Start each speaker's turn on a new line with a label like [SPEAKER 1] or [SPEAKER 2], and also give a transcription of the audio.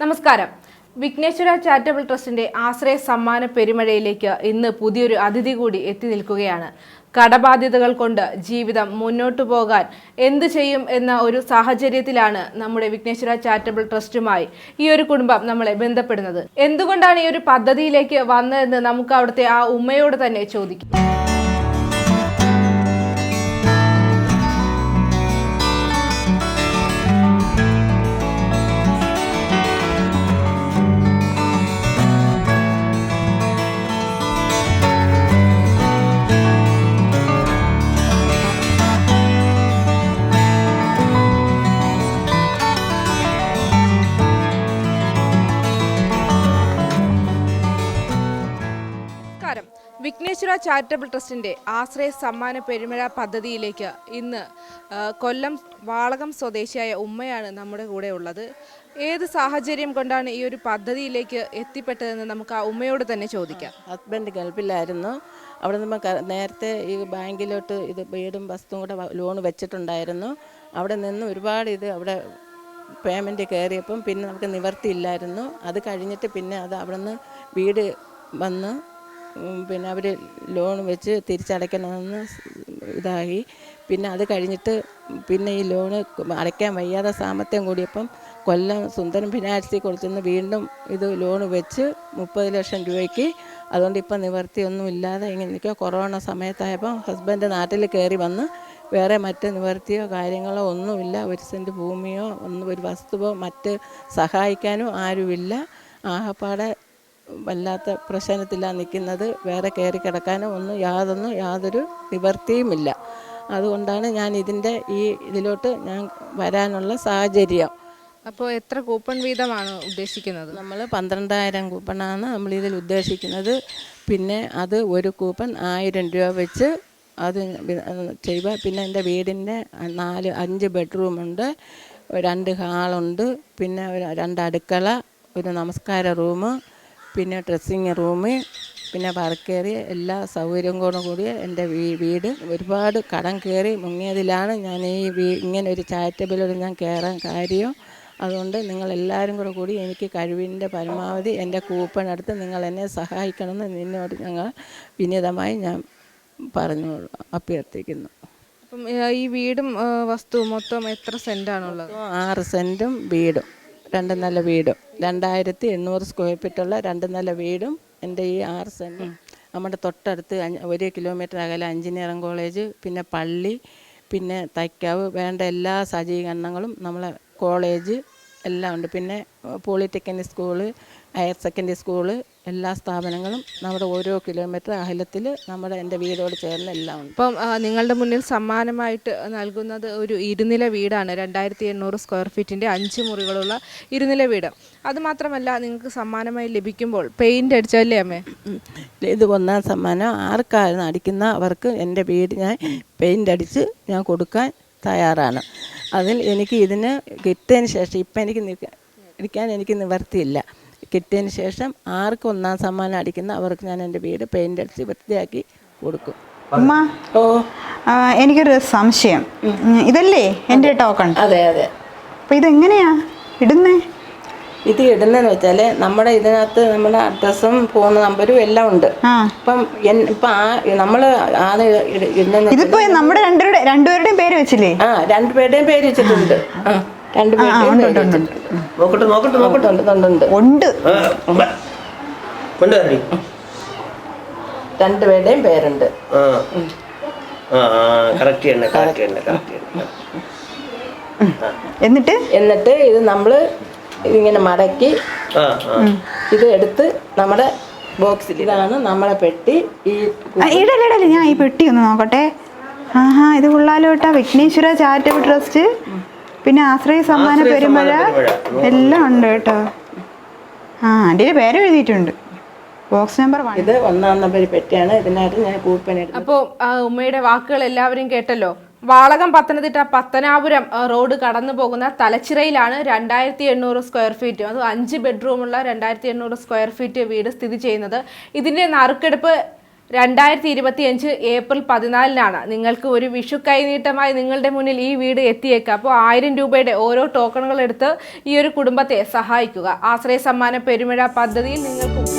[SPEAKER 1] നമസ്കാരം. വിഘ്നേശ്വര ചാരിറ്റബിൾ ട്രസ്റ്റിന്റെ ആശ്രയ സമ്മാന പെരുമഴയിലേക്ക് ഇന്ന് പുതിയൊരു അതിഥി കൂടി എത്തി നിൽക്കുകയാണ്. കടബാധ്യതകൾ കൊണ്ട് ജീവിതം മുന്നോട്ടു പോകാൻ എന്ത് ചെയ്യും എന്ന ഒരു സാഹചര്യത്തിലാണ് നമ്മുടെ വിഘ്നേശ്വര ചാരിറ്റബിൾ ട്രസ്റ്റുമായി ഈ ഒരു കുടുംബം നമ്മളെ ബന്ധപ്പെടുന്നത്. എന്തുകൊണ്ടാണ് ഈ ഒരു പദ്ധതിയിലേക്ക് വന്നതെന്ന് നമുക്ക് അവിടുത്തെ ആ ഉമ്മയോട് തന്നെ ചോദിക്കാം. വിഘ്നേശ്വര ചാരിറ്റബിൾ ട്രസ്റ്റിന്റെ ആശ്രയ സമ്മാന പെരുമഴ പദ്ധതിയിലേക്ക് ഇന്ന് കൊല്ലം വാളകം സ്വദേശിയായ ഉമ്മയാണ് നമ്മുടെ കൂടെ ഉള്ളത്. ഏത് സാഹചര്യം കൊണ്ടാണ് ഈ ഒരു പദ്ധതിയിലേക്ക് എത്തിപ്പെട്ടതെന്ന് നമുക്ക് ആ ഉമ്മയോട് തന്നെ ചോദിക്കാം.
[SPEAKER 2] ഹസ്ബൻഡ് ഗൾഫിലായിരുന്നു. അവിടെ നിന്ന് നേരത്തെ ഈ ബാങ്കിലോട്ട് ഇത് വീടും വസ്തുവും കൂടെ ലോൺ വെച്ചിട്ടുണ്ടായിരുന്നു. അവിടെ നിന്ന് ഒരുപാട് ഇത് അവിടെ പേയ്മെന്റ് കയറിയപ്പം പിന്നെ നമുക്ക് നിവർത്തിയില്ലായിരുന്നു. അത് കഴിഞ്ഞിട്ട് പിന്നെ അത് അവിടെ നിന്ന് വീട് വന്ന് പിന്നെ അവർ ലോൺ വെച്ച് തിരിച്ചടയ്ക്കണമെന്ന് ഇതായി. പിന്നെ അത് കഴിഞ്ഞിട്ട് പിന്നെ ഈ ലോണ് അടയ്ക്കാൻ വയ്യാതെ സാമ്പത്തികം കൂടിയപ്പം കൊല്ലം സുന്ദരം ഫിനാൻസിൽ കൊടുത്തുനിന്ന് വീണ്ടും ഇത് ലോൺ വെച്ച് മുപ്പത് ലക്ഷം രൂപയ്ക്ക്. അതുകൊണ്ട് ഇപ്പം നിവർത്തിയൊന്നും ഇല്ലാതെ ഇങ്ങനെ നിൽക്കുക. കൊറോണ സമയത്തായപ്പോൾ ഹസ്ബൻഡ് നാട്ടിൽ കയറി വന്ന് വേറെ മറ്റ് നിവർത്തിയോ കാര്യങ്ങളോ ഒന്നുമില്ല. ഒരു സെന്റ് ഭൂമിയോ ഒന്നും ഒരു വസ്തുവോ മറ്റ് സഹായിക്കാനോ ആരുമില്ല. ആകപ്പാടെ വല്ലാത്ത പ്രശ്നത്തിലാണ് നിൽക്കുന്നത് വേറെ കയറി കിടക്കാനോ ഒന്നും യാതൊന്നും യാതൊരു നിവർത്തിയുമില്ല അതുകൊണ്ടാണ് ഞാൻ ഇതിന്റെ ഈ ഇതിലോട്ട് ഞാൻ വരാനുള്ള സാഹചര്യം.
[SPEAKER 1] അപ്പോൾ എത്ര കൂപ്പൺ വീതമാണ് ഉദ്ദേശിക്കുന്നത്?
[SPEAKER 2] നമ്മൾ പന്ത്രണ്ടായിരം കൂപ്പണാണ് നമ്മൾ ഇതിൽ ഉദ്ദേശിക്കുന്നത്. പിന്നെ അത് ഒരു കൂപ്പൺ ആയിരം രൂപ വെച്ച് അത് ചെയ്യുക. പിന്നെ എന്റെ വീടിന്റെ നാല് അഞ്ച് ബെഡ്റൂമുണ്ട് രണ്ട് ഹാളുണ്ട് പിന്നെ രണ്ട് അടുക്കള ഒരു നമസ്കാര റൂം പിന്നെ ഡ്രസ്സിങ് റൂമ് പിന്നെ വർക്കേറിയ എല്ലാ സൗകര്യവും കൂടെ കൂടിയ എന്റെ വീ- വീട് ഒരുപാട് കടം കയറി മുങ്ങിയതിലാണ് ഞാൻ ഈ വീ ഇങ്ങനെ ഒരു ചാരിറ്റബിളിൽ ഞാൻ കയറാൻ കാര്യം. അതുകൊണ്ട് നിങ്ങൾ എല്ലാവരും കൂടെ കൂടി എനിക്ക് കഴിവിന്റെ പരമാവധി എന്റെ കൂപ്പൺ എടുത്ത് നിങ്ങൾ എന്നെ സഹായിക്കണമെന്ന് നിന്നോട് ഞങ്ങൾ വിനീതമായി ഞാൻ പറഞ്ഞു അഭ്യർത്ഥിക്കുന്നു.
[SPEAKER 1] അപ്പം ഈ വീടും വസ്തു വസ്തുവും മൊത്തം എത്ര സെന്റാണുള്ളത്?
[SPEAKER 2] ആറ് സെന്റും വീടും. രണ്ട് നില വീടും. രണ്ടായിരത്തി എണ്ണൂറ് സ്ക്വയർ ഫീറ്റുള്ള രണ്ട് നില വീടും എന്റെ ഈ ആറ് സെന്റും നമ്മുടെ തൊട്ടടുത്ത് ഒരു കിലോമീറ്റർ അകലെ എഞ്ചിനീയറിംഗ് കോളേജ് പിന്നെ പള്ളി പിന്നെ തൈക്കാവ് വേണ്ട എല്ലാ സജ്ജീകരണങ്ങളും നമ്മളെ കോളേജ് എല്ലാം ഉണ്ട്. പിന്നെ polytechnic school higher secondary school എല്ലാ സ്ഥാപനങ്ങളും നമ്മുടെ ഓരോ കിലോമീറ്റർ അകലത്തിൽ നമ്മുടെ എന്റെ വീടോട് ചേർന്ന് എല്ലാം ഉണ്ട്.
[SPEAKER 1] ഇപ്പം നിങ്ങളുടെ മുന്നിൽ സമ്മാനമായിട്ട് നൽകുന്നത് ഒരു ഇരുനില വീടാണ്. രണ്ടായിരത്തി എണ്ണൂറ് സ്ക്വയർ ഫീറ്റിന്റെ അഞ്ച് മുറികളുള്ള ഇരുനില വീട്. അതുമാത്രമല്ല നിങ്ങൾക്ക് സമ്മാനമായി ലഭിക്കുമ്പോൾ പെയിന്റ് അടിച്ചല്ലേ അമ്മേ?
[SPEAKER 2] ഇത് ഒന്നാം സമ്മാനം. ആർക്കായിരുന്നു അടിക്കുന്ന അവർക്ക് എന്റെ വീട് ഞാൻ പെയിന്റ് അടിച്ച് ഞാൻ കൊടുക്കാൻ തയ്യാറാണ്. അതിൽ എനിക്ക് ഇതിന് കിട്ടിയതിന് ശേഷം ഇപ്പം എനിക്ക് ഇരിക്കാൻ എനിക്ക് നിവർത്തിയില്ല. കിട്ടിയതിന് ശേഷം ആർക്ക് ഒന്നാം സമ്മാനം അടിക്കുന്ന അവർക്ക് ഞാൻ എന്റെ വീട് പെയിന്റ് അടിച്ച് വൃത്തിയാക്കി കൊടുക്കും.
[SPEAKER 3] അമ്മ
[SPEAKER 2] ഓ.
[SPEAKER 3] എനിക്കൊരു സംശയം. ഇതല്ലേ എന്റെ ടോക്കൺ
[SPEAKER 2] അതെ അതെ.
[SPEAKER 3] അപ്പം ഇതെങ്ങനെയാ ഇടുന്നേ?
[SPEAKER 2] ഇത് ഇടുന്നതെന്ന് വെച്ചാൽ നമ്മുടെ ഇതിനകത്ത് നമ്മുടെ അഡ്രസ്സും ഫോൺ നമ്പരും എല്ലാം ഉണ്ട്.
[SPEAKER 3] ഇപ്പം
[SPEAKER 2] അപ്പം ഇപ്പം ആ നമ്മൾ ഇടുന്നത്
[SPEAKER 3] ഇതിപ്പോ നമ്മുടെ രണ്ടുപേരുടെ രണ്ടുപേരുടെയും പേര് വെച്ചില്ലേ?
[SPEAKER 2] ആ രണ്ടുപേരുടെയും പേര് വെച്ചിട്ടുണ്ട്. രണ്ടുപേരുടെയും
[SPEAKER 4] നോക്കട്ടെ നോക്കട്ടെ നോക്കട്ടെ
[SPEAKER 2] ഉണ്ട് പേരുണ്ട്.
[SPEAKER 3] എന്നിട്ട്?
[SPEAKER 2] എന്നിട്ട് ഇത് നമ്മൾ ഇതിങ്ങനെ മടക്കി ഇത് എടുത്ത് നമ്മുടെ ബോക്സിൽ ഇതാണ് നമ്മളെ പെട്ടി. ഈ
[SPEAKER 3] ഇടല്ല ഞാൻ ഈ പെട്ടി ഒന്ന് നോക്കട്ടെ. ആഹാ ഇത് കൊള്ളാലോ കേട്ടാ വിഘ്നേശ്വര ചാരിറ്റബിൾ ട്രസ്റ്റ്. പിന്നെ ആശ്രയ സമ്മാന പെരുമഴ. എല്ലാം ഉണ്ട് കേട്ടോ. ആ അതിന്റെ പേര് എഴുതിയിട്ടുണ്ട്. ബോക്സ് നമ്പർ
[SPEAKER 2] ഇത് ഒന്നാം നമ്പർ പെട്ടിയാണ്. ഇതിനകത്ത് ഞാൻ കൂപ്പൻ എടുത്ത്
[SPEAKER 1] അപ്പോൾ ഉമ്മയുടെ വാക്കുകൾ എല്ലാവരും കേട്ടല്ലോ? വാളകം പത്തനംതിട്ട പത്തനാപുരം റോഡ് കടന്നു പോകുന്ന തലച്ചിറയിലാണ് രണ്ടായിരത്തി എണ്ണൂറ് സ്ക്വയർ ഫീറ്റ് അത് അഞ്ച് ബെഡ്റൂമുള്ള രണ്ടായിരത്തി എണ്ണൂറ് സ്ക്വയർ ഫീറ്റ് വീട് സ്ഥിതി ചെയ്യുന്നത്. ഇതിന്റെ നറുക്കെടുപ്പ് രണ്ടായിരത്തി ഇരുപത്തി അഞ്ച് ഏപ്രിൽ പതിനാലിനാണ്. നിങ്ങൾക്ക് ഒരു വിഷു കൈനീട്ടമായി നിങ്ങളുടെ മുന്നിൽ ഈ വീട് എത്തിയേക്കുക അപ്പോൾ ആയിരം രൂപയുടെ ഓരോ ടോക്കണുകൾ എടുത്ത് ഈ ഒരു കുടുംബത്തെ സഹായിക്കുക. ആശ്രയ സമ്മാന പെരുമഴ പദ്ധതിയിൽ നിങ്ങൾക്കും